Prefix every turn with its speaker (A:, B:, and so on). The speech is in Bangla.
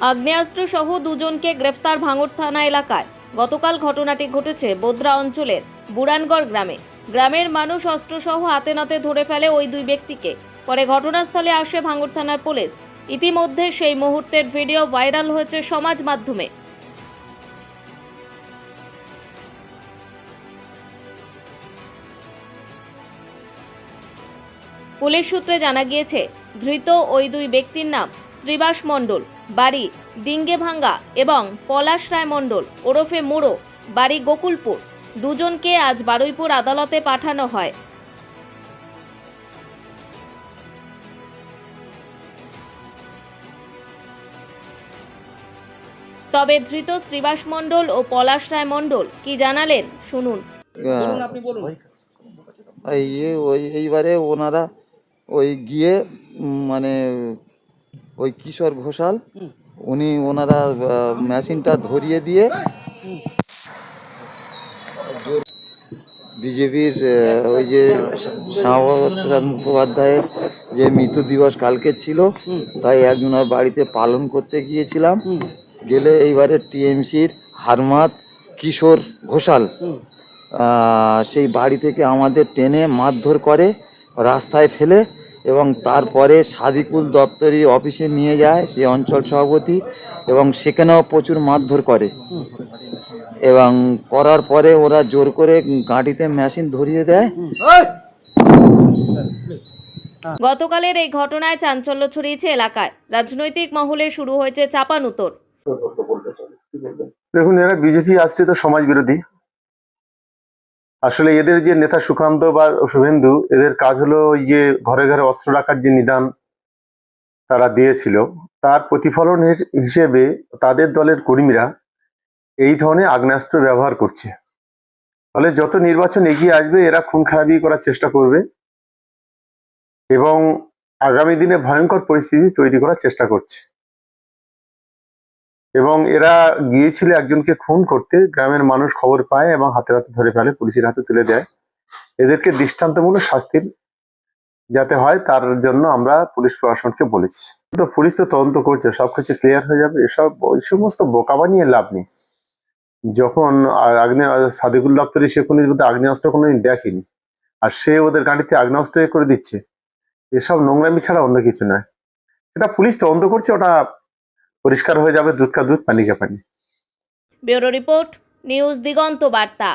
A: আগ্নেয়াস্ত্র সহ দুজনকে গ্রেফতার ভাঙড় থানা এলাকায়। গতকাল ঘটনাটি ঘটেছে বোদ্রা অঞ্চলের বুড়ানগড় গ্রামে। গ্রামের মানুষ অস্ত্রসহ হাতে নাতে ধরে ফেলে ওই দুই ব্যক্তিকে। পরে ঘটনাস্থলে আসে ভাঙড় থানার পুলিশ। ইতিমধ্যে সেই মুহূর্তের ভিডিও ভাইরাল হয়েছে সমাজ মাধ্যমে। পুলিশ সূত্রে জানা গিয়েছে, ধৃত ওই দুই ব্যক্তির নাম শ্রীবাস মণ্ডল, বাড়ি ডিঙ্গেভাঙ্গা এবং পলাশ রায় মণ্ডল, ওরফে মোড়ো, বাড়ি গোকুলপুর। দুজনকে আজ বারুইপুর আদালতে পাঠানো হয়। তবে ধৃত শ্রীবাস মণ্ডল ও পলাশ রায় মণ্ডল কি জানালেন? শুনুন।
B: এইবারে ওনারা ওই গিয়ে মানে ওই কিশোর ঘোষাল উনি ওনারা মেশিনটা ধরিয়ে দিয়ে বিজেপির ওই যে শ্যামাপ্রসাদ মুখোপাধ্যায়ের যে মৃত্যু দিবস কালকে ছিল তাই একজনের বাড়িতে পালন করতে গিয়েছিলাম। গেলে এইবারে টিএমসির হারমাত কিশোর ঘোষাল। সেই বাড়ি থেকে আমাদের টেনে মারধর করে রাস্তায় ফেলে এবং তারপরে সাদিকুল দপ্তরি অফিসে নিয়ে যায় সে অঞ্চল সভাপতি এবং সেখানেও প্রচুর মারধর করে। এবং করার পরে ওরা জোর করে গাড়িতে মেশিন ধরিয়ে দেয়।
A: গতকালের এই ঘটনায় চাঞ্চল্য ছড়িয়েছে এলাকায়। রাজনৈতিক মহলে শুরু হয়েছে চাপানুতর।
C: দেখুন এরা বিজেপি আশ্রিত সমাজ বিরোধী আসলে এদের যে নেতা সুকান্ত বা শুভেন্দু, এদের কাজ হলো ওই যে ঘরে ঘরে অস্ত্র রাখার যে নিদান তারা দিয়েছিল, তার প্রতিফলন হিসেবে তাদের দলের কর্মীরা এই ধরনের আগ্নেয়াস্ত্র ব্যবহার করছে। ফলে যত নির্বাচন এগিয়ে আসবে, এরা খুন খারাপি করার চেষ্টা করবে এবং আগামী দিনে ভয়ঙ্কর পরিস্থিতি তৈরি করার চেষ্টা করছে। এবং এরা গিয়েছিল একজনকে খুন করতে, গ্রামের মানুষ খবর পায় এবং হাতে হাতে ধরে ফেলে, পুলিশের হাতে তুলে দেয়। এদেরকে দৃষ্টান্তমূলক শাস্তির যাতে হয়, তার জন্য আমরা পুলিশ প্রশাসনকে বলেছি। তো পুলিশ তো তদন্ত করছে, সবকিছু ক্লিয়ার হয়ে যাবে, এসব, ওই সমস্ত বোকা বানিয়ে লাভ নেই। যখন আগ্নেয় সাদিকুল দপ্তরি সে কোনো আগ্নেয়াস্ত্র কোনোদিন দেখেনি, আর সে ওদের গাড়িতে আগ্নেয়াস্ত্র করে দিচ্ছে, এসব নোংরামি ছাড়া অন্য কিছু নয়। এটা পুলিশ তদন্ত করছে, ওটা পরিষ্কার হয়ে যাবে দুধ কা দুধ পানি কা পানি।
A: ব্যুরো রিপোর্ট নিউজ দিগন্ত বার্তা।